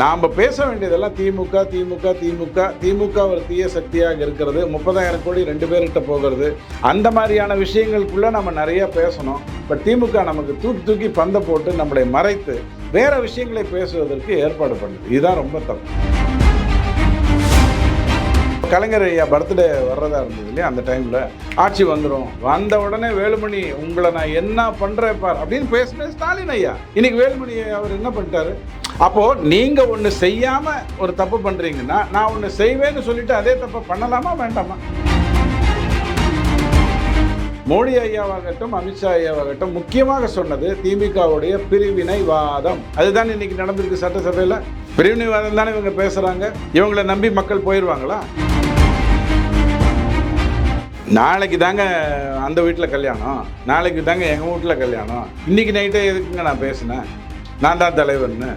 நாம் பேச வேண்டியதெல்லாம் திமுக திமுக திமுக. திமுக ஒரு தீய சக்தியாக இருக்கிறது. முப்பதாயிரம் கோடி ரெண்டு பேர்கிட்ட போகிறது. அந்த மாதிரியான விஷயங்களுக்குள்ளே நம்ம நிறைய பேசணும். பட் திமுக நமக்கு தூக்கி தூக்கி பந்தை போட்டு நம்மளை மறைத்து வேறு விஷயங்களை பேசுவதற்கு ஏற்பாடு பண்ணுது. இதுதான் ரொம்ப தப்பு. கலைஞர் ஐயா பர்த்டே வர்றதா இருந்தது இல்லையா அந்த டைமில் ஆட்சி வந்துடும் வந்த உடனே வேலுமணி உங்களை நான் என்ன பண்ணுறேன் பார் அப்படின்னு பேசுனேன் ஸ்டாலின் ஐயா. இன்னைக்கு வேலுமணி அவர் என்ன பண்ணிட்டாரு? அப்போது நீங்கள் ஒன்று செய்யாமல் ஒரு தப்பு பண்ணுறீங்கன்னா நான் ஒன்று செய்வேன்னு சொல்லிட்டு அதே தப்பை பண்ணலாமா வேண்டாமா? மோடி ஐயாவாகட்டும் அமித்ஷா ஐயாவாகட்டும் முக்கியமாக சொன்னது திமுகவுடைய பிரிவினைவாதம். அதுதான் இன்னைக்கு நடந்திருக்கு சட்டசபையில். பிரிவினைவாதம் தானே இவங்க பேசுகிறாங்க இவங்களை நம்பி மக்கள் போயிடுவாங்களா நாளைக்கு தாங்க அந்த வீட்டில் கல்யாணம். நாளைக்கு தாங்க எங்கள் வீட்டில் கல்யாணம். இன்னைக்கு நைட்டே எதுக்குங்க நான் பேசினேன்? நான் தான் தலைவர்னு.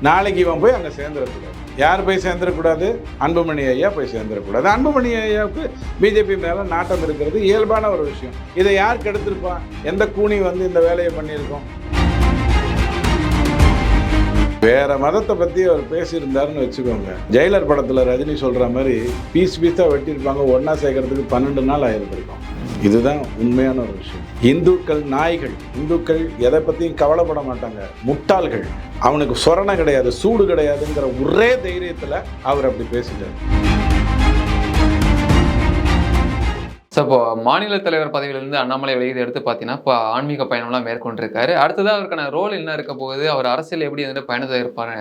நாளைக்கு இவன் போய் அங்கே சேர்ந்துடக்கூடாது. யார் போய் சேர்ந்துடக்கூடாது? அன்புமணி ஐயா போய் சேர்ந்துடக்கூடாது. அன்புமணி ஐயாவுக்கு பிஜேபி மேலே நாட்டம் இருக்கிறது இயல்பான ஒரு விஷயம். இதை யார் கெடுத்திருப்பான் எந்த கூனி வந்து இந்த வேலையை பண்ணியிருக்கோம்? வேற மதத்தை பத்தி அவர் பேசியிருந்தாருன்னு வச்சுக்கோங்க. ஜெயிலர் படத்துல ரஜினி சொல்ற மாதிரி பீஸ் பீஸா வெட்டியிருப்பாங்க. ஒன்றா சேர்க்கறதுக்கு பன்னெண்டு நாள் ஆயிருந்திருக்கும். இதுதான் உண்மையான ஒரு விஷயம். இந்துக்கள் நாய்கள். இந்துக்கள் எதை பத்தியும் கவலைப்பட மாட்டாங்க. முட்டாள்கள். அவனுக்கு சொரணை கிடையாது சூடு கிடையாதுங்கிற ஒரே தைரியத்துல அவர் அப்படி பேசிட்டார். ஸோ இப்போ மாநில தலைவர் பதவியிலிருந்து அண்ணாமலை வெளியது எடுத்து பார்த்தீங்கன்னா இப்போ ஆன்மீக பயணம்லாம் மேற்கொண்டிருக்காரு. அடுத்ததாக அவருக்கான ரோல் என்ன இருக்க போகுது? அவர் அரசியல் எப்படி வந்து பயணத்தை இருப்பார்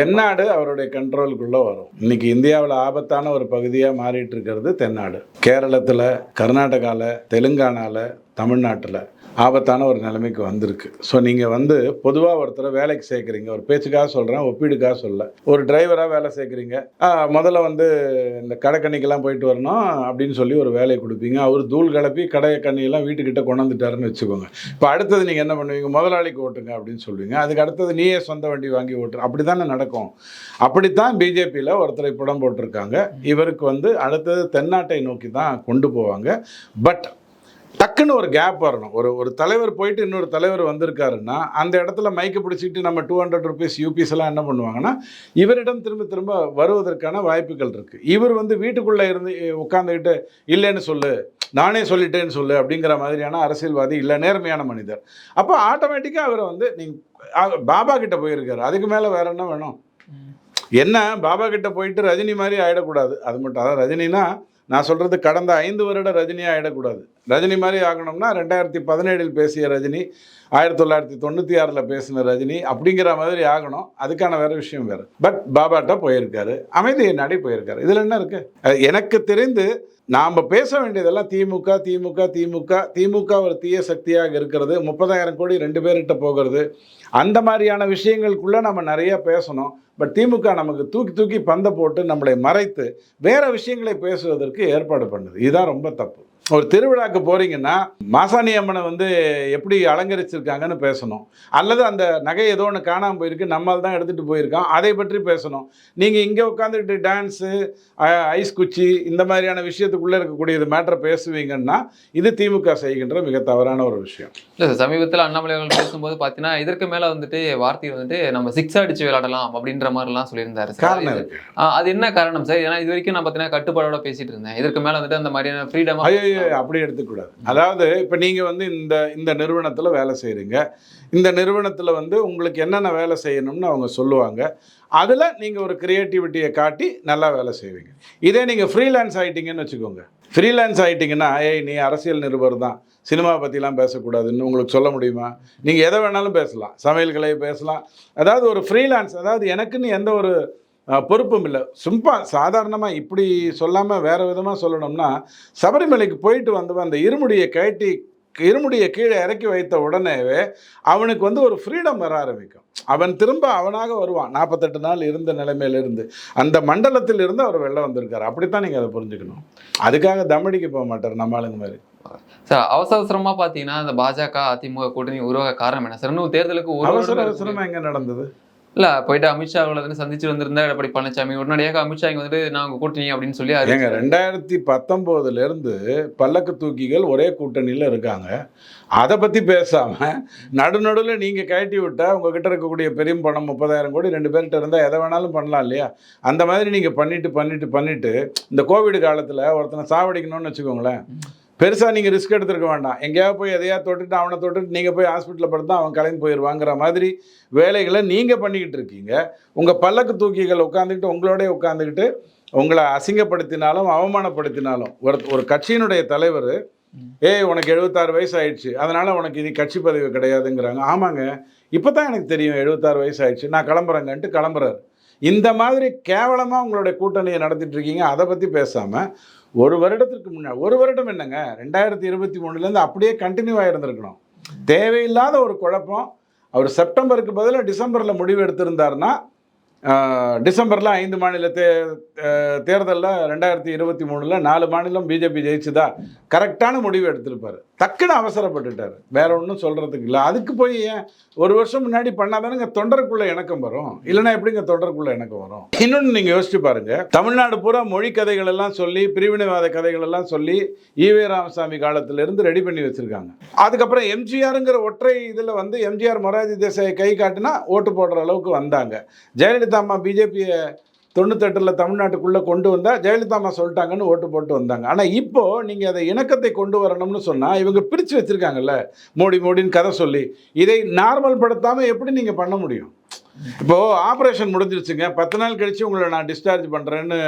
தென்னாடு அவருடைய கண்ட்ரோலுக்குள்ளே வரும். இன்னைக்கு இந்தியாவில் ஆபத்தான ஒரு பகுதியாக மாறிட்டு இருக்கிறது தென்னாடு. கேரளத்தில் கர்நாடகாவில் தெலுங்கானாவில் தமிழ்நாட்டில். ஆபத்தான ஒரு நிலைமைக்கு வந்திருக்கு. ஸோ நீங்கள் வந்து பொதுவாக ஒருத்தரை வேலைக்கு சேர்க்குறீங்க. ஒரு பேச்சுக்காக சொல்கிறேன் ஒப்பீடுக்காக சொல்ல. ஒரு டிரைவராக வேலை சேர்க்குறீங்க. முதல்ல வந்து இந்த கடைக்கண்ணிக்கெல்லாம் போயிட்டு வரணும் அப்படின்னு சொல்லி ஒரு வேலையை கொடுப்பீங்க. அவர் தூள் கிளப்பி கடை கண்ணியெல்லாம் வீட்டுக்கிட்ட கொண்டாந்துட்டாருன்னு வச்சுக்கோங்க. இப்போ அடுத்தது நீங்கள் என்ன பண்ணுவீங்க? முதலாளிக்கு ஓட்டுங்க அப்படின்னு சொல்லுவீங்க. அதுக்கு அடுத்தது நீயே சொந்த வண்டி வாங்கி ஓட்டு அப்படி தானே நடக்கும். அப்படித்தான் பிஜேபியில் ஒருத்தரை புடம் போட்டிருக்காங்க. இவருக்கு வந்து அடுத்தது தென்னாட்டை நோக்கி தான் கொண்டு போவாங்க. பட் டக்குன்னு ஒரு கேப் வரணும். ஒரு ஒரு தலைவர் போயிட்டு இன்னொரு தலைவர் வந்திருக்காருன்னா அந்த இடத்துல மைக்கை பிடிச்சிட்டு நம்ம டூ ஹண்ட்ரட் ருபீஸ் யூபிஸ் எல்லாம் என்ன பண்ணுவாங்கன்னா இவரிடம் திரும்ப திரும்ப வருவதற்கான வாய்ப்புகள் இருக்குது இவர் வந்து வீட்டுக்குள்ளே இருந்து உட்காந்துக்கிட்டு இல்லைன்னு சொல்லு நானே சொல்லிட்டேன்னு சொல்லு அப்படிங்கிற மாதிரியான அரசியல்வாதி இல்லை நேர்மையான மனிதர். அப்போ ஆட்டோமேட்டிக்காக அவரை வந்து நீங்கள் பாபா கிட்ட போயிருக்காரு. அதுக்கு மேலே வேற என்ன வேணும்? என்ன? பாபா கிட்ட போயிட்டு ரஜினி மாதிரி ஆயிடக்கூடாது. அது மட்டும் அதான் ரஜினினா நான் சொல்கிறது கடந்த ஐந்து வருட ரஜினியாக ஆகிடக்கூடாது ரஜினி மாதிரி ஆகணும்னா ரெண்டாயிரத்தி பதினேழில் பேசிய ரஜினி ஆயிரத்தி தொள்ளாயிரத்தி தொண்ணூற்றி ஆறில் பேசின ரஜினி அப்படிங்கிற மாதிரி ஆகணும். அதுக்கான வேறு விஷயம் வேறு. பட் பாபாட்ட போயிருக்காரு. அமைதியை நாடி போயிருக்காரு. இதில் என்ன இருக்குது எனக்கு தெரிந்து நாம் பேச வேண்டியதெல்லாம் திமுக திமுக திமுக திமுக ஒரு தீய சக்தியாக இருக்கிறது. முப்பதாயிரம் கோடி ரெண்டு பேர்கிட்ட போகிறது. அந்த மாதிரியான விஷயங்களுக்குள்ளே நம்ம நிறையா பேசணும். பட் திமுக நமக்கு தூக்கி தூக்கி பந்தை போட்டு நம்மளை மறைத்து வேறு விஷயங்களை பேசுவதற்கு ஏற்பாடு பண்ணுது. இதுதான் ரொம்ப தப்பு. ஒரு திருவிழாக்கு போறீங்கன்னா மாசாணி அம்மனை வந்து எப்படி அலங்கரிச்சிருக்காங்கன்னு பேசணும். அல்லது அந்த நகை ஏதோ ஒன்று காணாமல் போயிருக்கு நம்மால் தான் எடுத்துகிட்டு போயிருக்கோம் அதை பற்றி பேசணும். நீங்கள் இங்கே உட்காந்துக்கிட்டு டான்ஸு ஐஸ் குச்சி இந்த மாதிரியான விஷயத்துக்குள்ளே இருக்கக்கூடியது மேட்டரை பேசுவீங்கன்னா இது திமுக செய்கின்ற மிக தவறான ஒரு விஷயம். இல்லை சார் சமீபத்தில் அண்ணாமலை அவர்கள் பேசும்போது பார்த்தீங்கன்னா இதற்கு மேலே வந்துட்டு வார்த்தை வந்துட்டு நம்ம சிக்ஸ் அடிச்சு விளையாடலாம் அப்படின்ற மாதிரிலாம் சொல்லியிருந்தாரு சார். காரணம் இது- அது என்ன காரணம் சார்? ஏன்னா இது வரைக்கும் நான் பார்த்தீங்கன்னா கட்டுப்பாடோட பேசிட்டு இருந்தேன். இதற்கு மேலே வந்துட்டு அந்த மாதிரியான ஃப்ரீடம் அப்படி எடுத்துக்கூடாது. அதாவது இப்போ நீங்கள் வந்து இந்த இந்த நிறுவனத்தில் வேலை செய்கிறீங்க இந்த நிறுவனத்தில் வந்து உங்களுக்கு என்னென்ன வேலை செய்யணும்னு அவங்க சொல்லுவாங்க. அதில் நீங்கள் ஒரு க்ரியேட்டிவிட்டியை காட்டி நல்லா வேலை செய்வீங்க. இதே நீங்கள் ஃப்ரீலான்ஸ் ஆகிட்டீங்கன்னு வச்சுக்கோங்க. ஃப்ரீலான்ஸ் ஆகிட்டிங்கன்னா ஏய் நீ அரசியல் நிருபர் தான். சினிமா பற்றிலாம் பேசக்கூடாதுன்னு உங்களுக்கு சொல்ல முடியுமா? நீங்கள் எதை வேணாலும் பேசலாம். சமையல் கலையை பேசலாம். அதாவது ஒரு ஃப்ரீலான்ஸ் அதாவது எனக்குன்னு எந்த ஒரு பொறுப்பும் இல்லை. சும்மா சாதாரணமாக இப்படி சொல்லாமல் வேறு விதமாக சொல்லணும்னா சபரிமலைக்கு போயிட்டு வந்தவன் அந்த இருமுடியை கழட்டி இருமுடியை கீழே இறக்கி வைத்த உடனேவே அவனுக்கு வந்து ஒரு ஃப்ரீடம் வர ஆரம்பிக்கும். அவன் திரும்ப அவனாக வருவான். நாற்பத்தெட்டு நாள் இருந்த நிலைமையிலிருந்து. அந்த மண்டலத்தில் இருந்து அவர் வெளில வந்திருக்காரு. அப்படித்தான் நீங்கள் அதை புரிஞ்சுக்கணும். அதுக்காக தம்மடிக்கு போக மாட்டார் நம்ம ஆளுங்க மாதிரி. சார் அவசர அவசரமா பார்த்தீங்கன்னா இந்த பாஜக அதிமுக கூட்டணி உருவாக காரணம் என்ன? சார் இன்னும் தேர்தலுக்கு அவசர வருடம் அவசரமாக எங்கே நடந்தது? இல்ல போயிட்டு அமித்ஷா அவங்களை வந்து சந்திச்சு வந்திருந்தா எடப்பாடி பழனிசாமி உடனடியாக அமித்ஷா இங்க வந்துட்டு நாங்க கூட்டணி அப்படின்னு சொல்லி ஏங்க ரெண்டாயிரத்தி பத்தொம்போதுல இருந்து பல்லக்கு தூக்கிகள் ஒரே கூட்டணியில் இருக்காங்க. அதை பற்றி பேசாமல் நடுநடுவில் நீங்கள் கழட்டி விட்டா உங்ககிட்ட இருக்கக்கூடிய பெரிய பணம் முப்பதாயிரம் கோடி ரெண்டு பேர்கிட்ட இருந்தால் எதை வேணாலும் பண்ணலாம் இல்லையா? அந்த மாதிரி நீங்கள் பண்ணிட்டு பண்ணிட்டு பண்ணிட்டு இந்த கோவிட் காலத்தில் ஒருத்தனை சாவடிக்கணும்னு வச்சுக்கோங்களேன். பெருசாக நீங்கள் ரிஸ்க் எடுத்துருக்க வேண்டாம். எங்கேயாவது போய் எதையா தொட்டுட்டு அவனை தொட்டுட்டு நீங்கள் போய் ஹாஸ்பிட்டலில் படுத்தா அவன் கிளம்பி போயிடுவாங்கிற மாதிரி வேலைகளை நீங்கள் பண்ணிக்கிட்டு இருக்கீங்க. உங்கள் பல்லக்கு தூக்கிகள் உட்காந்துக்கிட்டு உங்களோடய உட்காந்துக்கிட்டு உங்களை அசிங்கப்படுத்தினாலும் அவமானப்படுத்தினாலும் ஒரு ஒரு கட்சியினுடைய தலைவர் ஏய் உனக்கு எழுபத்தாறு வயசு ஆயிடுச்சு அதனால உனக்கு இனி கட்சி பதவி கிடையாதுங்கிறாங்க. ஆமாங்க. இப்போ தான் எனக்கு தெரியும் எழுபத்தாறு வயசு ஆயிடுச்சு நான் கிளம்புறேங்கன்ட்டு கிளம்புறாரு. இந்த மாதிரி கேவலமாக உங்களுடைய கூட்டணியை நடத்திட்டு இருக்கீங்க. அதை பற்றி பேசாமல் ஒரு வருடத்திற்கு முன்னாடி ஒரு வருடம் என்னங்க? ரெண்டாயிரத்தி இருபத்தி மூணுலேருந்து அப்படியே கண்டினியூ ஆகிருந்திருக்கணும் தேவையில்லாத ஒரு குழப்பம். அவர் செப்டம்பருக்கு பதிலாக டிசம்பரில் முடிவு எடுத்திருந்தாருன்னா டிசம்பரில் ஐந்து மாநில தே தேர்தலில் ரெண்டாயிரத்தி இருபத்தி மூணில் நாலு மாநிலம் பிஜேபி ஜெயிச்சுதா? கரெக்டான முடிவு எடுத்திருப்பார். டக்குன்னு அவசரப்பட்டுட்டார். வேற ஒன்றும் சொல்கிறதுக்கு இல்லை. அதுக்கு போய் ஏன் ஒரு வருஷம் முன்னாடி பண்ணாதானுங்க தொண்டருக்குள்ளே இணக்கம் வரும். இல்லைன்னா எப்படிங்க தொண்டருக்குள்ளே இணக்கம் வரும்? இன்னொன்று நீங்கள் யோசிச்சு பாருங்கள் தமிழ்நாடு பூரா மொழி கதைகள் எல்லாம் சொல்லி பிரிவினைவாத கதைகள் எல்லாம் சொல்லி ஈவே ராமசாமி காலத்திலேருந்து ரெடி பண்ணி வச்சுருக்காங்க. அதுக்கப்புறம் எம்ஜிஆருங்கிற ஒற்றை இதில் வந்து எம்ஜிஆர் மொராஜி தேசாயை கை காட்டினா ஓட்டு போடுற அளவுக்கு வந்தாங்க. ஜெயலலிதா அம்மா பிஜேபியை தொண்ணூத்தெட்டில் தமிழ்நாட்டுக்குள்ளே கொண்டு வந்தால் ஜெயலலிதா அம்மா சொல்லிட்டாங்கன்னு ஓட்டு போட்டு வந்தாங்க. ஆனால் இப்போது நீங்கள் அதை இணக்கத்தை கொண்டு வரணும்னு சொன்னால் இவங்க பிரித்து வச்சுருக்காங்கல்ல மோடி மோடின்னு கதை சொல்லி இதை நார்மல் படுத்தாமல் எப்படி நீங்கள் பண்ண முடியும்? இப்போது ஆப்ரேஷன் முடிஞ்சிருச்சுங்க பத்து நாள் கழித்து உங்களை நான் டிஸ்சார்ஜ் பண்ணுறேன்னு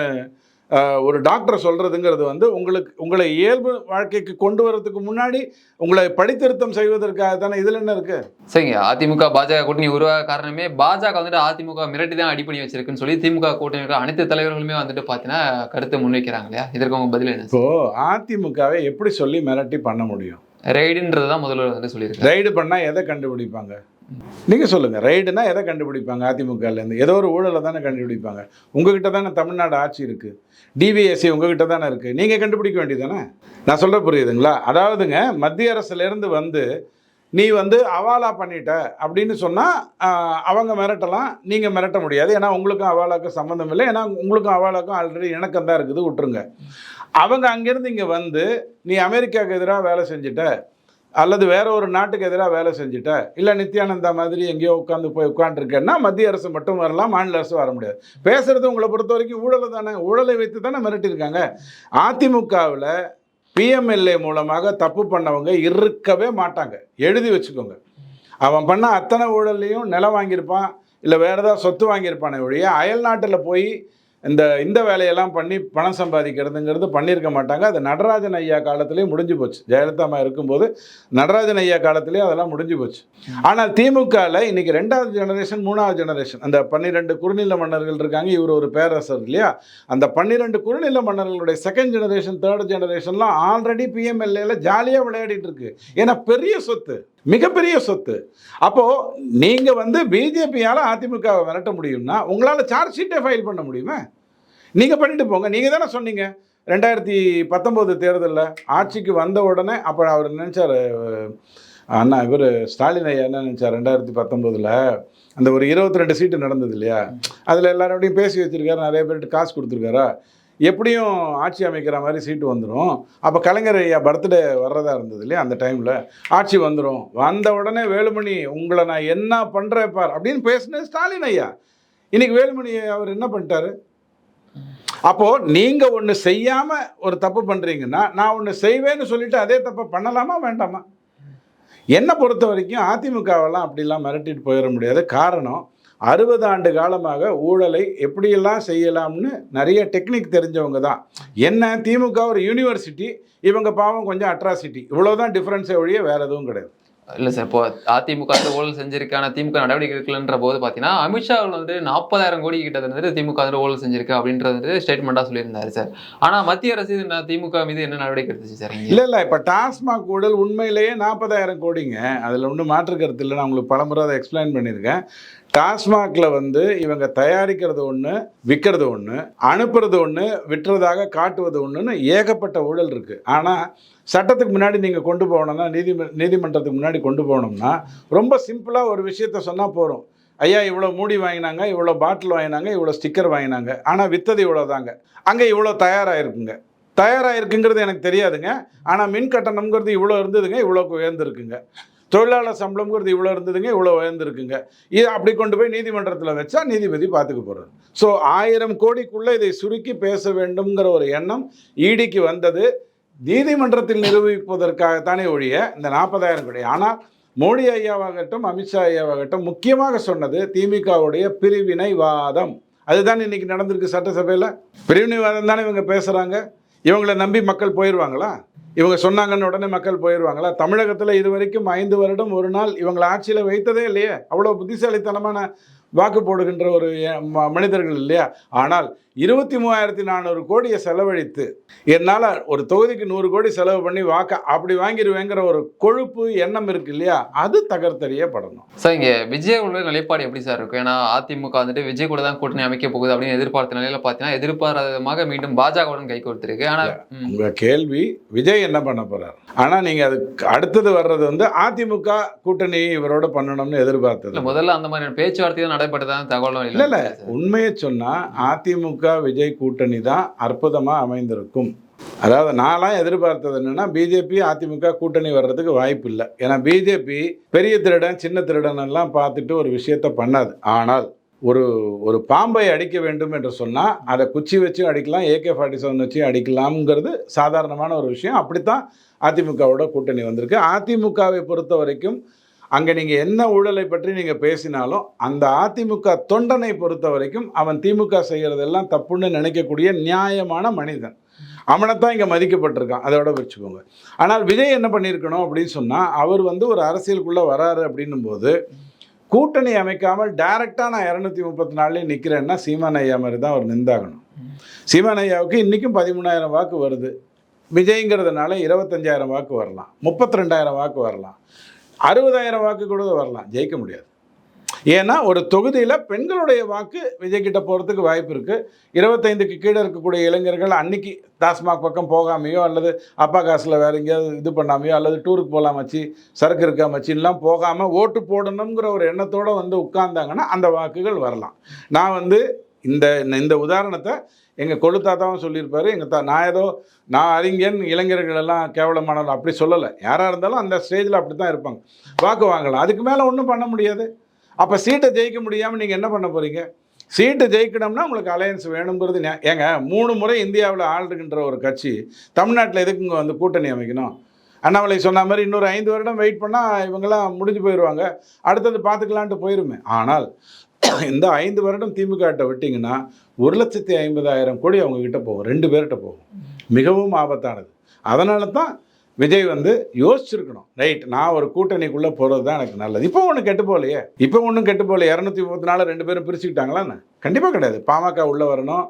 ஒரு டாக்டர் சொல்கிறதுங்கிறது வந்து உங்களுக்கு உங்களை இயல்பு வாழ்க்கைக்கு கொண்டு வரதுக்கு முன்னாடி உங்களை படித்திருத்தம் செய்வதற்காக தானே இதில் என்ன இருக்குது சரிங்க. அதிமுக பாஜக கூட்டணி உருவாக காரணமே பாஜக வந்துட்டு அதிமுக மிரட்டி தான் அடி பண்ணி வச்சிருக்குன்னு சொல்லி திமுக கூட்டணி அனைத்து தலைவர்களுமே வந்துட்டு பார்த்தீங்கன்னா கருத்தை முன்வைக்கிறாங்க இல்லையா? இதற்கு உங்க பதில் என்ன? இப்போது அதிமுகவை எப்படி சொல்லி மிரட்டி பண்ண முடியும்? ரைடுன்றது தான் முதல்வர் வந்துட்டு சொல்லியிருக்காரு. ரைடு பண்ணால் எதை கண்டுபிடிப்பாங்க? நீங்கள் சொல்லுங்கள் ரைடுனா எதை கண்டுபிடிப்பாங்க? அதிமுகலேருந்து ஏதோ ஒரு ஊழலை தானே கண்டுபிடிப்பாங்க. உங்ககிட்ட தானே தமிழ்நாடு ஆட்சி இருக்குது டிவிஎஸ்சி உங்ககிட்ட தானே இருக்குது நீங்கள் கண்டுபிடிக்க வேண்டியதானே நான் சொல்ல புரியுதுங்களா? அதாவதுங்க மத்திய அரசுலேருந்து வந்து நீ வந்து அவாலா பண்ணிட்ட அப்படின்னு சொன்னால் அவங்க மிரட்டலாம். நீங்கள் மிரட்ட முடியாது. ஏன்னா உங்களுக்கும் அவாலாக்கும் சம்மந்தம் இல்லை. ஏன்னா உங்களுக்கும் அவாலாக்கும் ஆல்ரெடி இணக்கம் தான் இருக்குது. விட்டுருங்க. அவங்க அங்கேருந்து இங்கே வந்து நீ அமெரிக்காவுக்கு எதிராக வேலை செஞ்சுட்ட. அல்லது வேற ஒரு நாட்டுக்கு எதிராக வேலை செஞ்சுட்ட இல்லை நித்யானந்தா மாதிரி எங்கேயோ உட்காந்து போய் உட்காந்துருக்கேன்னா மத்திய அரசு மட்டும் வரலாம் மாநில அரசு வர முடியாது. பேசுறது உங்களை பொறுத்த வரைக்கும் ஊழலை தானே ஊழலை வைத்து தானே மிரட்டியிருக்காங்க. அதிமுகவில் பிஎம்எல்ஏ மூலமாக தப்பு பண்ணவங்க இருக்கவே மாட்டாங்க. எழுதி வச்சுக்கோங்க. அவன் பண்ண அத்தனை ஊழல்லையும் நிலம் வாங்கியிருப்பான் இல்லை வேறு ஏதாவது சொத்து வாங்கியிருப்பானே ஒழிய அயல் நாட்டில் போய் இந்த இந்த வேலையெல்லாம் பண்ணி பணம் சம்பாதிக்கிறதுங்கிறது பண்ணியிருக்க மாட்டாங்க. அது நடராஜன் ஐயா காலத்திலே முடிஞ்சு போச்சு. ஜெயலலிதா அம்மா இருக்கும்போது நடராஜன் ஐயா காலத்திலே அதெல்லாம் முடிஞ்சு போச்சு. ஆனால் திமுகவில் இன்றைக்கி ரெண்டாவது ஜெனரேஷன் மூணாவது ஜெனரேஷன் அந்த பன்னிரெண்டு குறுநில மன்னர்கள் இருக்காங்க. இவர் ஒரு பேரரசர் இல்லையா? அந்த பன்னிரெண்டு குறுநில மன்னர்களுடைய செகண்ட் ஜெனரேஷன் தேர்ட் ஜெனரேஷன்லாம் ஆல்ரெடி பிஎம்எல்ஏல ஜாலியாக விளையாடிட்டு இருக்கு. ஏன்னா பெரிய சொத்து. மிகப்பெரிய சொத்து. அப்போ நீங்க வந்து பிஜேபியால அதிமுகவை விரட்ட முடியும்னா உங்களால சார்ஜ் ஷீட்டே ஃபைல் பண்ண முடியுமா? நீங்க பண்ணிட்டு போங்க. நீங்க தானே சொன்னீங்க ரெண்டாயிரத்தி பத்தொம்போது தேர்தலில் ஆட்சிக்கு வந்த உடனே அப்போ அவர் நினைச்சார்? அண்ணா இவர் ஸ்டாலின் ஐயா என்ன நினைச்சார்? ரெண்டாயிரத்தி பத்தொம்போதில் அந்த ஒரு இருபத்தி ரெண்டு சீட்டு நடந்தது இல்லையா? அதில் எல்லாரோடையும் பேசி வச்சிருக்காரு நிறைய பேர்கிட்ட காசு கொடுத்துருக்காரா? எப்படியும் ஆட்சி அமைக்கிற மாதிரி சீட்டு வந்துடும் அப்போ கலைஞர் ஐயா பர்த்டே வர்றதா இருந்தது இல்லையா அந்த டைமில் ஆட்சி வந்துடும் வந்த உடனே வேலுமணி உங்களை நான் என்ன பண்ணுறேன் பார் அப்படின்னு பேசினேன் ஸ்டாலின் ஐயா. இன்னைக்கு வேலுமணி அவர் என்ன பண்ணிட்டாரு? அப்போது நீங்கள் ஒன்று செய்யாமல் ஒரு தப்பு பண்ணுறீங்கன்னா நான் ஒன்று செய்வேன்னு சொல்லிவிட்டு அதே தப்பை பண்ணலாமா வேண்டாமா? என்னை பொறுத்த வரைக்கும் அதிமுகவெல்லாம் அப்படிலாம் மிரட்டிட்டு போயிட முடியாது. காரணம் அறுபது ஆண்டு காலமாக ஊழலை எப்படியெல்லாம் செய்யலாம்னு நிறைய டெக்னிக் தெரிஞ்சவங்க தான். என்ன திமுக ஒரு யூனிவர்சிட்டி இவங்க பாவம் கொஞ்சம் அட்ராசிட்டி. இவ்வளோதான் டிஃப்ரென்ஸே ஒழிய வேறு எதுவும் கிடையாது. இல்ல சார் இப்போ அதிமுக ஊழல் செஞ்சிருக்கான திமுக நடவடிக்கை இருக்குல்லன்ற போது பாத்தீங்கன்னா அமித்ஷா வந்து நாற்பதாயிரம் கோடி கிட்ட வந்துட்டு திமுக வந்து ஊழல் செஞ்சிருக்கு அப்படின்றது வந்து ஸ்டேட்மெண்டா சொல்லியிருந்தாரு சார். ஆனா மத்திய அரசு திமுக மீது என்ன நடவடிக்கை எடுத்துச்சு சார் இல்லை இல்லை இப்போ டாஸ்மாக் ஊழல் உண்மையிலேயே நாற்பதாயிரம் கோடிங்க. அதில் ஒன்றும் மாற்று கருத்து இல்லை நான் உங்களுக்கு பலமுறை அதை எக்ஸ்பிளைன் பண்ணியிருக்கேன். டாஸ்மாகில் வந்து இவங்க தயாரிக்கிறது ஒன்று விற்கிறது ஒன்று அனுப்புறது ஒன்று விட்டுறதாக காட்டுவது ஒன்றுன்னு ஏகப்பட்ட ஊழல் இருக்குது ஆனால் சட்டத்துக்கு முன்னாடி நீங்கள் கொண்டு போகணும்னா நீதி நீதிமன்றத்துக்கு முன்னாடி கொண்டு போகணும்னா ரொம்ப சிம்பிளாக ஒரு விஷயத்த சொன்னால் போகிறோம் ஐயா இவ்வளோ மூடி வாங்கினாங்க இவ்வளோ பாட்டில் வாங்கினாங்க இவ்வளோ ஸ்டிக்கர் வாங்கினாங்க. ஆனால் வித்தது இவ்வளோ தாங்க அங்கே இவ்வளோ தயாராகிருக்குங்க தயாராகிருக்குங்கிறது எனக்கு தெரியாதுங்க. ஆனால் மின் கட்டணம்ங்கிறது இவ்வளோ இருந்ததுங்க இவ்வளோ உயர்ந்திருக்குங்க. தொழிலாளர் சம்பளம்ங்கிறது இவ்வளோ இருந்ததுங்க இவ்வளோ உயர்ந்திருக்குங்க. இது அப்படி கொண்டு போய் நீதிமன்றத்தில் வச்சா நீதிபதி பார்த்துக்க போகிறார் ஸோ ஆயிரம் கோடிக்குள்ளே இதை சுருக்கி பேச வேண்டும்ங்கிற ஒரு எண்ணம் ஈடிக்கு வந்தது. நீதிமன்றத்தில் நிரூபிப்பதற்காகத்தானே ஒழிய இந்த நாற்பதாயிரம் கோடி ஆனால் மோடி ஐயாவாகட்டும் அமித்ஷா ஐயாவாகட்டும் முக்கியமாக சொன்னது திமுகவுடைய பிரிவினைவாதம். அதுதான் இன்னைக்கு நடந்திருக்கு சட்டசபையில். பிரிவினைவாதம் தானே இவங்க பேசுகிறாங்க இவங்களை நம்பி மக்கள் போயிடுவாங்களா இவங்க சொன்னாங்கன்னு உடனே மக்கள் போயிடுவாங்களா தமிழகத்தில் இது வரைக்கும் ஐந்து வருடம் ஒரு நாள் இவங்களை ஆட்சியில் வைத்ததே இல்லையே. அவ்வளோ புத்திசாலித்தனமான வாக்கு போடுகின்ற ஒரு மனிதர்கள் இல்லையா? ஆனால் இருபத்தி மூவாயிரத்தி நானூறு கோடியை செலவழித்து என்னால் ஒரு தொகுதிக்கு நூறு கோடி செலவு பண்ணி வாக்க அப்படி வாங்கிடுவேங்கிற ஒரு கொழுப்பு எண்ணம் இருக்கு இல்லையா? அது தகர்த்தறியப்படணும் சார் இங்க விஜயோட நிலைப்பாடு எப்படி சார் இருக்கும் ஏன்னா அதிமுக வந்துட்டு விஜய் கூட தான் கூட்டணி அமைக்க போகுது அப்படின்னு எதிர்பார்த்த நிலையில பாத்தீங்கன்னா எதிர்பாராதமாக மீண்டும் பாஜகவுடன் கை கொடுத்திருக்கு ஆனா ம், உங்கள் கேள்வி விஜய் என்ன பண்ண போறார்? ஆனால் நீங்கள் அதுக்கு அடுத்தது வர்றது வந்து அதிமுக கூட்டணி இவரோட பண்ணணும்னு எதிர்பார்த்தது. முதல்ல அந்த மாதிரியான பேச்சுவார்த்தை தான் நடைபெற்றதான் தகவலும் இல்ல இல்ல. உண்மையை சொன்னா அதிமுக விஜய் கூட்டணி தான் அற்புதமாக அமைந்திருக்கும். அதாவது நான்லாம் எதிர்பார்த்தது என்னென்னா பிஜேபி அதிமுக கூட்டணி வர்றதுக்கு வாய்ப்பு இல்லை ஏன்னா பிஜேபி பெரிய திருடன் சின்ன திருடன் எல்லாம் பார்த்துட்டு ஒரு விஷயத்த பண்ணாது. ஆனால் ஒரு ஒரு பாம்பை அடிக்க வேண்டும் என்று சொன்னால் அதை குச்சி வச்சு அடிக்கலாம் ஏகே ஃபார்ட்டி செவன் வச்சு அடிக்கலாம்ங்கிறது சாதாரணமான ஒரு விஷயம். அப்படித்தான் அதிமுகவோட கூட்டணி வந்திருக்கு. அதிமுகவை பொறுத்த வரைக்கும் அங்கே நீங்கள் என்ன ஊழலை பற்றி நீங்கள் பேசினாலும் அந்த அதிமுக தொண்டனை பொறுத்த வரைக்கும் அவன் திமுக செய்கிறதெல்லாம் தப்புன்னு நினைக்கக்கூடிய நியாயமான மனிதன். அவனைத்தான் இங்கே மதிக்கப்பட்டிருக்கான். அதோட வச்சுக்கோங்க. ஆனால் விஜய் என்ன பண்ணியிருக்கணும் அப்படின்னு சொன்னால் அவர் வந்து ஒரு அரசியலுக்குள்ளே வராரு அப்படின்னும் போது கூட்டணி அமைக்காமல் டைரெக்டாக நான் இரநூத்தி முப்பத்தி நாலுலேயும் நிற்கிறேன்னா சீமான் ஐயா மாதிரி தான் அவர் நின்றாகணும் சீமான் ஐயாவுக்கு இன்றைக்கும் பதிமூணாயிரம் வாக்கு வருது. விஜய்ங்கிறதுனால இருபத்தஞ்சாயிரம் வாக்கு வரலாம். முப்பத்தி ரெண்டாயிரம் வாக்கு வரலாம். அறுபதாயிரம் வாக்கு கூட வரலாம். ஜெயிக்க முடியாது. ஏன்னா ஒரு தொகுதியில் பெண்களுடைய வாக்கு விஜய் கிட்ட போகிறதுக்கு வாய்ப்பு இருக்குது இருபத்தைந்துக்கு கீழே இருக்கக்கூடிய இளைஞர்கள் அன்னைக்கு டாஸ்மாக் பக்கம் போகாமையோ அல்லது அப்பா காசில் வேற எங்கேயாவது இது பண்ணாமையோ அல்லது டூருக்கு போகலாம் வச்சு சரக்கு இருக்கா மச்சின்லாம் போகாமல் ஓட்டு போடணுங்கிற ஒரு எண்ணத்தோடு வந்து உட்கார்ந்தாங்கன்னா அந்த வாக்குகள் வரலாம். நான் வந்து இந்த இந்த உதாரணத்தை எங்கள் கொழுத்தாத்தாவும் சொல்லியிருப்பாரு எங்கள் தா நான் ஏதோ நான் அறிஞன் இளைஞர்கள் எல்லாம் கேவலமானவர்கள் அப்படி சொல்லலை. யாராக இருந்தாலும் அந்த ஸ்டேஜில் அப்படி தான் இருப்பாங்க. வாக்கு வாங்கலாம். அதுக்கு மேலே ஒன்றும் பண்ண முடியாது. அப்போ சீட்டை ஜெயிக்க முடியாமல் நீங்கள் என்ன பண்ண போகிறீங்க சீட்டு ஜெயிக்கணும்னா உங்களுக்கு அலையன்ஸ் வேணுங்கிறது ஏங்க மூணு முறை இந்தியாவில் ஆள்கின்ற ஒரு கட்சி தமிழ்நாட்டில் எதுக்குங்க வந்து கூட்டணி அமைக்கணும்? அண்ணாமலை சொன்ன மாதிரி இன்னொரு ஐந்து வருடம் வெயிட் பண்ணால் இவங்கெல்லாம் முடிஞ்சு போயிடுவாங்க. அடுத்தது பார்த்துக்கலான்ட்டு போயிருமே. ஆனால் இந்த ஐந்து வருடம் திமுகட்ட விட்டிங்கன்னா ஒரு லட்சத்தி ஐம்பதாயிரம் கோடி அவங்கக்கிட்ட போகும். ரெண்டு பேர்கிட்ட போகும். மிகவும் ஆபத்தானது. அதனால தான் விஜய் வந்து யோசிச்சிருக்கணும். ரைட் நான் ஒரு கூட்டணிக்குள்ளே போகிறது தான் எனக்கு நல்லது. இப்போ ஒன்றும் கெட்டு போகலையே. இப்போ ஒன்றும் கெட்டு போகல. இரநூத்தி முப்பத்தி நாலு ரெண்டு பேரும் பிரிச்சுக்கிட்டாங்களான்னு கண்டிப்பாக கிடையாது. பாமக உள்ளே வரணும்.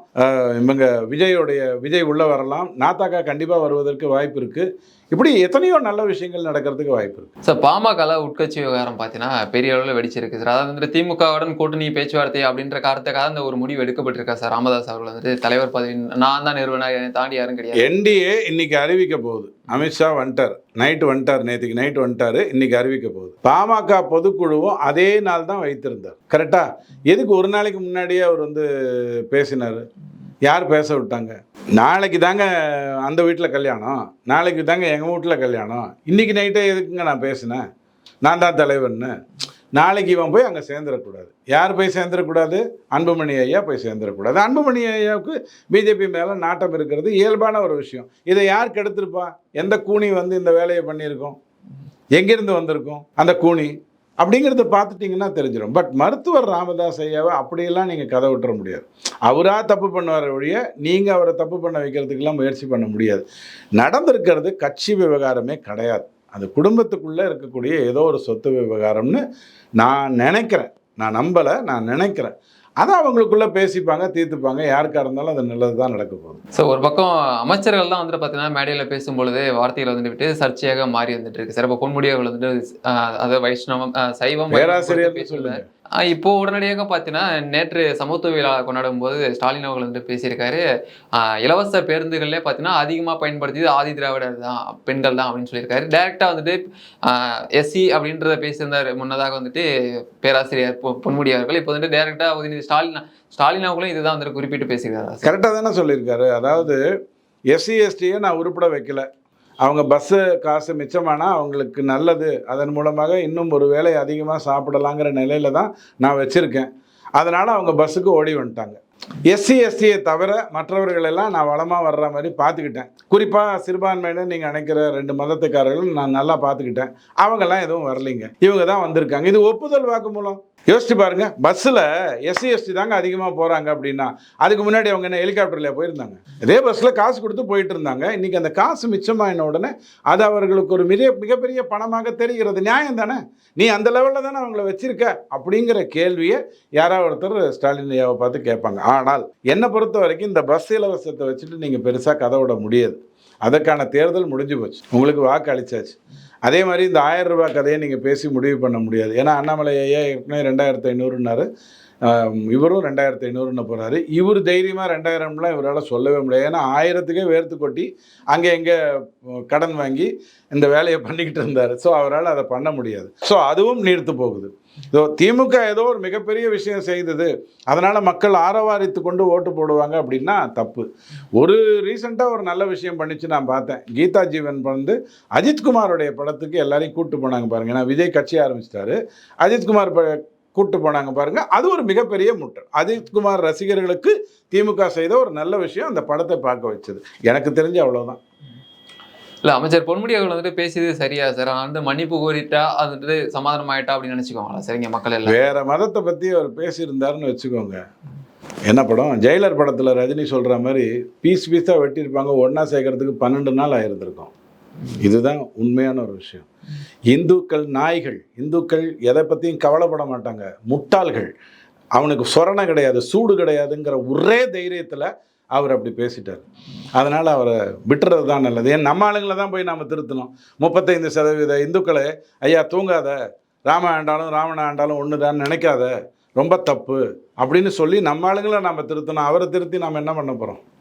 இவங்க விஜயோடைய விஜய் உள்ளே வரலாம். நாத்தாக்கா கண்டிப்பாக வருவதற்கு வாய்ப்பு இருக்குது இப்படி எத்தனையோ நல்ல விஷயங்கள் நடக்கிறதுக்கு வாய்ப்பு இருக்குது சார் பாமகல உட்கட்சி விவகாரம் பார்த்தீங்கன்னா பெரிய அளவில் வெடிச்சிருக்கு சார். அதாவது வந்துட்டு திமுகவுடன் கூட்டணி பேச்சுவார்த்தை அப்படின்ற காரணத்துக்காக அந்த ஒரு முடிவு எடுக்கப்பட்டிருக்கா சார் ராமதாஸ் அவர்கள் வந்துட்டு? தலைவர் பதவி நான் தான் நிறுவனர் என்னை தாண்டி யாரும் கிடையாது. என்டிஏ இன்னைக்கு அறிவிக்க போகுது. அமித்ஷா வந்துட்டார். நைட்டு வந்துட்டார் நேற்றுக்கு நைட்டு வந்துட்டார். இன்னைக்கு அறிவிக்க போகுது. பாமக பொதுக்குழுவும் அதே நாள் தான் வைத்திருந்தார். கரெக்டா? எதுக்கு ஒரு நாளைக்கு முன்னாடியே அவர் வந்து பேசினார். யார் பேச விட்டாங்க? நாளைக்கு தாங்க அந்த வீட்டில் கல்யாணம். நாளைக்கு தாங்க எங்கள் வீட்டில் கல்யாணம். இன்றைக்கி நைட்டே எதுக்குங்க நான் பேசினேன்? நான் தான் தலைவர்னு. நாளைக்கு இவன் போய் அங்கே சேர்ந்துடக்கூடாது. யார் போய் சேர்ந்துடக்கூடாது? அன்புமணி ஐயா போய் சேர்ந்துடக்கூடாது. அன்புமணி ஐயாவுக்கு பிஜேபி மேலே நாட்டம் இருக்கிறது இயல்பான ஒரு விஷயம். இதை யார் கெடுத்திருப்பா? எந்த கூனி வந்து இந்த வேலையை பண்ணியிருக்கோம்? எங்கேருந்து வந்திருக்கோம் அந்த கூனி? அப்படிங்கிறத பார்த்துட்டிங்கன்னா தெரிஞ்சிடும். பட் மருத்துவர் ராமதாஸ் ஐயாவை அப்படியெல்லாம் நீங்கள் கதை விட்டுற முடியாது. அவராக தப்பு பண்ணுவார் ஒழிய நீங்கள் அவரை தப்பு பண்ண வைக்கிறதுக்கெல்லாம் முயற்சி பண்ண முடியாது. நடந்திருக்கிறது கட்சி விவகாரமே கிடையாது. அது குடும்பத்துக்குள்ளே இருக்கக்கூடிய ஏதோ ஒரு சொத்து விவகாரம்னு நான் நினைக்கிறேன். நான் நம்பலை நான் நினைக்கிறேன். அதை அவங்களுக்குள்ளே பேசிப்பாங்க தீர்த்துப்பாங்க. யாருக்காக இருந்தாலும் அது நல்லது தான் நடக்க போகுது. ஸோ ஒரு பக்கம் அமைச்சர்கள் தான் வந்துட்டு பார்த்தீங்கன்னா மேடையில் பேசும்பொழுது வார்த்தைகள் வந்துட்டு விட்டு சர்ச்சையாக மாறி வந்துட்டு இருக்கு. சார் இப்போ பொன்முடி அவர்கள் வந்துட்டு அதாவது வைஷ்ணவம் சைவம் பேராசிரியர் குறித்து பேசல. சொல்லுங்க. ஆஹ் இப்போ உடனடியாக பார்த்தீங்கன்னா நேற்று சமத்துவ விழா கொண்டாடும் போது ஸ்டாலின் அவர்கள் வந்து பேசியிருக்காரு. இலவச பேருந்துகள்லேயே பார்த்தீங்கன்னா அதிகமாக பயன்படுத்தியது ஆதி திராவிடர் தான் பெண்கள் தான் அப்படின்னு சொல்லியிருக்காரு. டைரெக்டாக வந்துட்டு எஸ்சி அப்படின்றத பேசியிருந்தார். முன்னதாக வந்துட்டு பேராசிரியர் பொன்முடி அவர்கள். இப்போ வந்துட்டு டைரெக்டாக உதயநிதி ஸ்டாலின் ஸ்டாலின் அவர்களும் இதுதான் வந்துட்டு குறிப்பிட்டு பேசியிருக்காரு. கரெக்டாக தானே சொல்லியிருக்காரு. அதாவது எஸ்சி எஸ்டியை நான் உருப்பட வைக்கல. அவங்க பஸ்ஸு காசு மிச்சமானால் அவங்களுக்கு நல்லது. அதன் மூலமாக இன்னும் ஒரு வேலை அதிகமாக சாப்பிடலாங்கிற நிலையில தான் நான் வச்சுருக்கேன். அதனால் அவங்க பஸ்ஸுக்கு ஓடி வந்துட்டாங்க. எஸ்சி எஸ்டியை தவிர மற்றவர்களெல்லாம் நான் வளமாக வர்ற மாதிரி பார்த்துக்கிட்டேன். குறிப்பாக சிறுபான்மையினர் நீங்கள் நினைக்கிற ரெண்டு மதத்துக்காரர்கள் நான் நல்லா பார்த்துக்கிட்டேன். அவங்கெல்லாம் எதுவும் வரலைங்க. இவங்க தான் வந்திருக்காங்க. இது ஒப்புதல் வாக்குமூலம். யோசிச்சு பாருங்க பஸ்ஸில் எஸ்சி எஸ்டி தாங்க அதிகமாக போகிறாங்க அப்படின்னா அதுக்கு முன்னாடி அவங்க என்ன ஹெலிகாப்டரில் போயிருந்தாங்க. இதே பஸ்ஸில் காசு கொடுத்து போயிட்டு இருந்தாங்க. இன்றைக்கி அந்த காசு மிச்சமாயின உடனே அது அவர்களுக்கு ஒரு மிக மிகப்பெரிய பணமாக தெரிகிறது. நியாயம் தானே? நீ அந்த லெவலில் தானே அவங்கள வச்சிருக்க? அப்படிங்கிற கேள்வியை யாராவது ஒருத்தர் ஸ்டாலின் ஐயாவை பார்த்து கேட்பாங்க. ஆனால் என்னை பொறுத்த வரைக்கும் இந்த பஸ் இலவசத்தை வச்சுட்டு நீங்கள் பெருசாக கதை விட முடியாது. அதற்கான தேர்தல் முடிஞ்சு போச்சு. உங்களுக்கு வாக்கு அளிச்சாச்சு. அதே மாதிரி இந்த ஆயிரம் ரூபாய் கதையை நீங்கள் பேசி முடிவு பண்ண முடியாது. ஏன்னா அண்ணாமலை ஐயா ஏற்கனவே ரெண்டாயிரத்து ஐநூறுனாரு இவரும் ரெண்டாயிரத்து ஐநூறுன்னு போகிறாரு இவர் தைரியமாக ரெண்டாயிரம்லாம் இவரால் சொல்லவே முடியாது. ஏன்னா ஆயிரத்துக்கே வேர்த்து கொட்டி அங்கே எங்கே கடன் வாங்கி இந்த வேலையை பண்ணிக்கிட்டு இருந்தார். ஸோ அவரால் அதை பண்ண முடியாது. ஸோ அதுவும் நீர்த்து போகுது. இதோ திமுக ஏதோ ஒரு மிகப்பெரிய விஷயம் செய்தது. அதனால் மக்கள் ஆரவாரித்து கொண்டு ஓட்டு போடுவாங்க அப்படின்னா தப்பு. ஒரு ரீசெண்டாக ஒரு நல்ல விஷயம் பண்ணிச்சு நான் பார்த்தேன். கீதா ஜீவன் வந்து அஜித்குமாரோடைய படத்துக்கு எல்லாரையும் கூப்பிட்டு போனாங்க பாருங்க. ஏன்னா விஜய் கட்சி ஆரம்பிச்சிட்டாரு. அஜித்குமார் ப கூட்டு போனாங்க பாருங்க. அது ஒரு மிகப்பெரிய முட்டை அஜித்குமார் ரசிகர்களுக்கு திமுக செய்த ஒரு நல்ல விஷயம் அந்த படத்தை பார்க்க வச்சது. எனக்கு தெரிஞ்சு அவ்வளோதான் இல்லை அமைச்சர் பொன்முடி அவர்கள் வந்துட்டு பேசியது சரியா சார் அவன் வந்து மன்னிப்பு கோரிட்டா அது வந்துட்டு சமாதானம் ஆயிட்டா அப்படின்னு நினச்சிக்கோங்களா சரிங்க மக்கள் எல்லாம். வேற மதத்தை பற்றி அவர் பேசியிருந்தாருன்னு வச்சுக்கோங்க. என்ன படம்? ஜெயிலர் படத்தில் ரஜினி சொல்கிற மாதிரி பீஸ் பீஸாக வெட்டியிருப்பாங்க ஒன்றா சேர்க்கறதுக்கு பன்னெண்டு நாள் ஆயிருந்திருக்கும். இதுதான் உண்மையான ஒரு விஷயம். இந்துக்கள் நாய்கள் இந்துக்கள் எதை பற்றியும் கவலைப்பட மாட்டாங்க. முட்டாள்கள். அவனுக்கு சொரணை கிடையாது சூடு கிடையாதுங்கிற ஒரே தைரியத்தில் அவர் அப்படி பேசிட்டார். அதனால் அவரை விட்டுறது தான் நல்லது. ஏன் நம்ம ஆளுங்களை தான் போய் நாம் திருத்தணும். முப்பத்தைந்து சதவீத இந்துக்களை ஐயா தூங்காத. ராம ஆண்டாலும் ராவண ஆண்டாலும் ஒன்று தான் நினைக்காத. ரொம்ப தப்பு. அப்படின்னு சொல்லி நம்ம ஆளுங்களை நம்ம திருத்தணும். அவரை திருத்தி நாம் என்ன பண்ண போகிறோம்